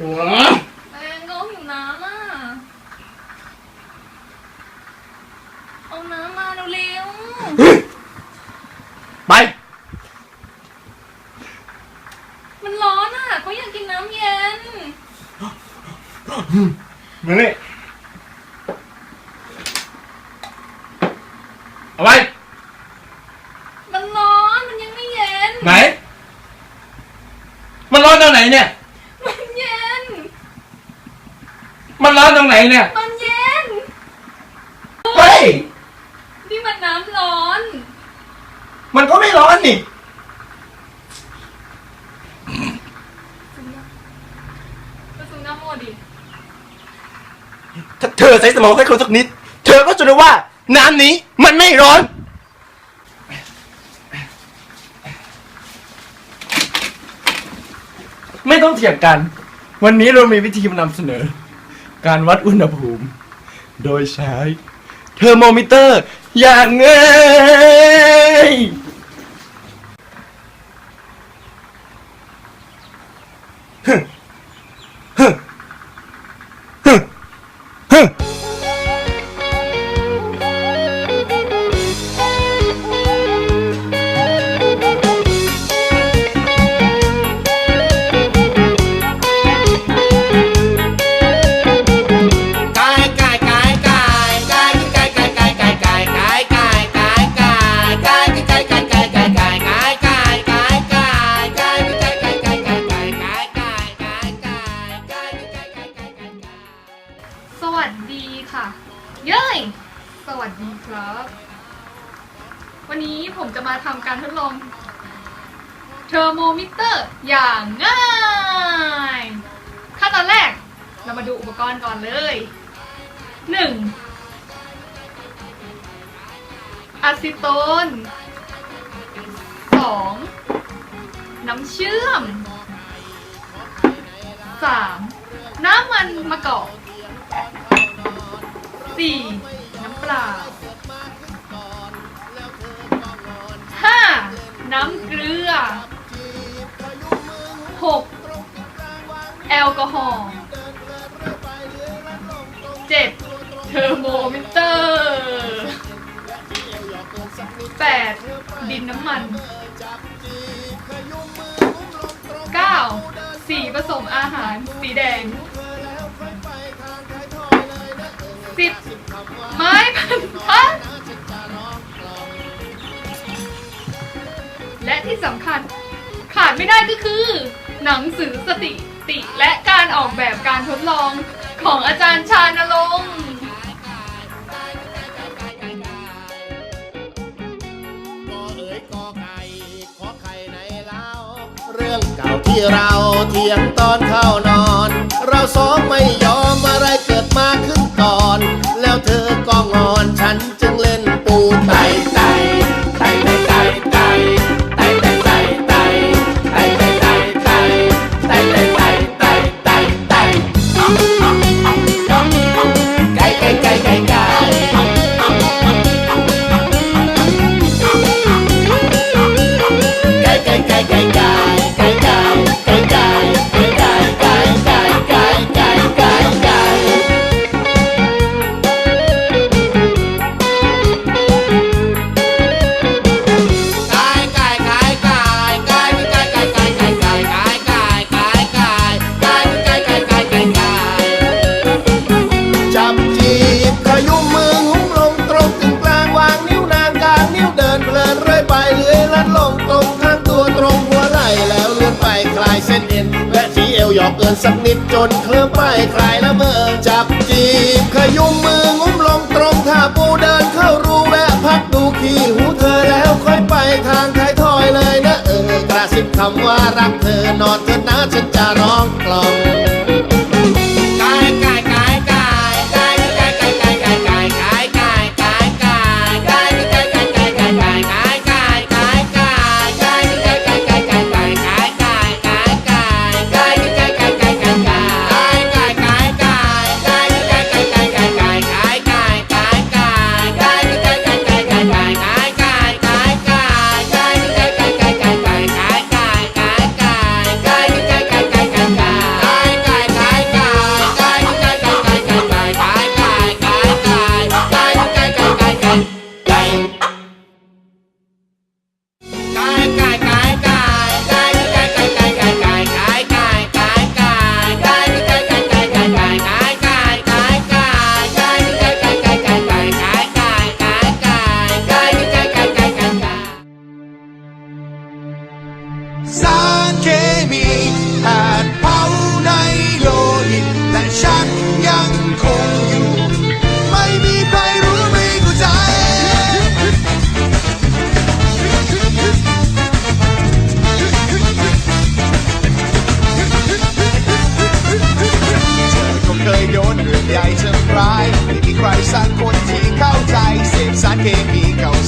หัวแองก็อหิวน้ำอะ เอาน้ำมาเร็วไปมันร้อนอะเขาอยากกินน้ำเย็น มาเลยเอาไป มันร้อน มันยังไม่เย็น ไหน มันร้อนตอนไหนเนี่ย ตรงไหนเนี่ย มันเย็น เฮ้ย นี่มันน้ำร้อน มันก็ไม่ร้อนนี่ ก็ซูมหน้าโมดิ ถ้าเธอใช้สมองใช้คนสักนิด เธอก็จะรู้ว่า น้ำนี้มันไม่ร้อน ไม่ต้องเถียงกัน วันนี้เรามีวิธีมานำเสนอ การวัดอุณหภูมิ โดยใช้ เทอร์โมมิเตอร์ อย่างเงยฮึ วันนี้ผมจะมาทำการทดลองเทอร์โมมิเตอร์อย่างง่ายขั้นตอนแรกเรามาดูอุปกรณ์ก่อนเลยหนึ่งอะซิโตนสองน้ำเชื่อมสามน้ำมันมะกอกสี่น้ำเปล่า น้ำเกลือ 6. แอลกอฮอล์ 7. เทอร์โมมิเตอร์ 8. ดินน้ำมัน 9. สีผสมอาหารสีแดง 10. ไม้พันธุ์ และที่สำคัญขาดไม่ได้ก็คือ หนังสือสติติและการออกแบบการทดลองของอาจารย์ชาญลงเรื่องเก่าที่เราเทียงตอนเข้านอน เราสองไม่ยอมอะไร ตรงข้างตัวตรงหัวไหลแล้วเลื่อนไปคลายเส้นเอ็นและที่เอวหยอกเกินสักนิดจนเคลื่อนไปคลายละเมอจับจีบขยุมมืองุ้มลงตรงท่าปูเดินเข้ารูแวะพักดูขี้หูเธอแล้วค่อยไปทางท้ายทอยเลยนะเออกระซิบคำว่ารักเธอนอนเธอนะฉันจะร้อง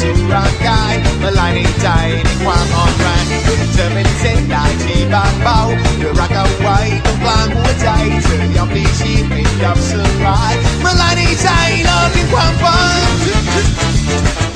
สู่ร่างกายมาลายในใจในความอ่อนแรงเธอเป็นเส้นด้ายที่บางเบาเธอรักเอาไว้ตรงกลางหัวใจ เธอยอมดีชีพไม่ยอมสลายมาลายในใจเราเป็นความฝัน